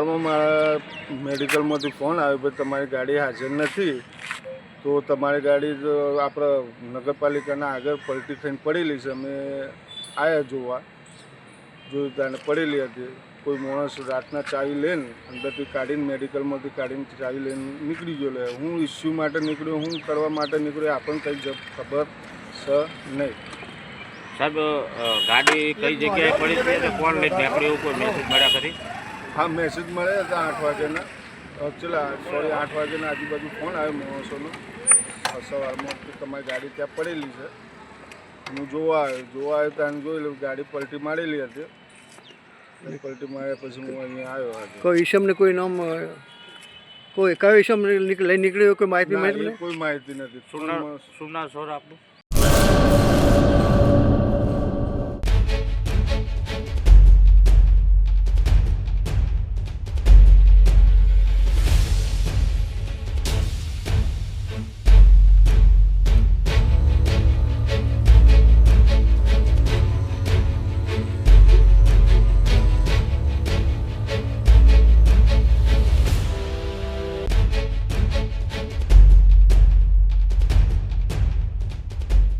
સવારમાં મારા મેડિકલમાંથી ફોન આવ્યો ભાઈ તમારી ગાડી હાજર નથી, તો તમારી ગાડી તો આપણે નગરપાલિકાના આગળ પલટી થઈને પડેલી છે. અમે આવ્યા જોવા, જોયું ત્યાં પડેલી હતી. કોઈ માણસ રાતના ચાવી લઈને અંદરથી કાઢીને મેડિકલમાંથી કાઢીને ચાવી લઈને નીકળી ગયો લે. હું ઇસ્યુ માટે નીકળ્યો, હું કરવા માટે નીકળ્યો આપણને કંઈ જ ખબર છે નહીં. સાહેબ ગાડી કઈ જગ્યાએ પડી છે કોણ લઈ નીકળ્યું કોઈ મેસેજ મળ્યા ખરી? હા મેસેજ મળ્યા હતા આઠ વાગ્યાના. એકચ્યુઅલી સોરી આઠ વાગ્યાના આજુબાજુ ફોન આવ્યો માણસોનો સવારમાં કે તમારી ગાડી ત્યાં પડેલી છે. હું જોવા આવ્યો જોવા આવ્યો ત્યાં જોઈ લઉં ગાડી પલટી મારેલી હતી. પલટી માર્યા પછી હું અહીંયા આવ્યો કોઈ ઈસમને કોઈ નામ કોઈ કયો ઈસમ લઈ નીકળ્યો કોઈ માહિતી કોઈ માહિતી નથી. શું નામ શું નામ સર આપનું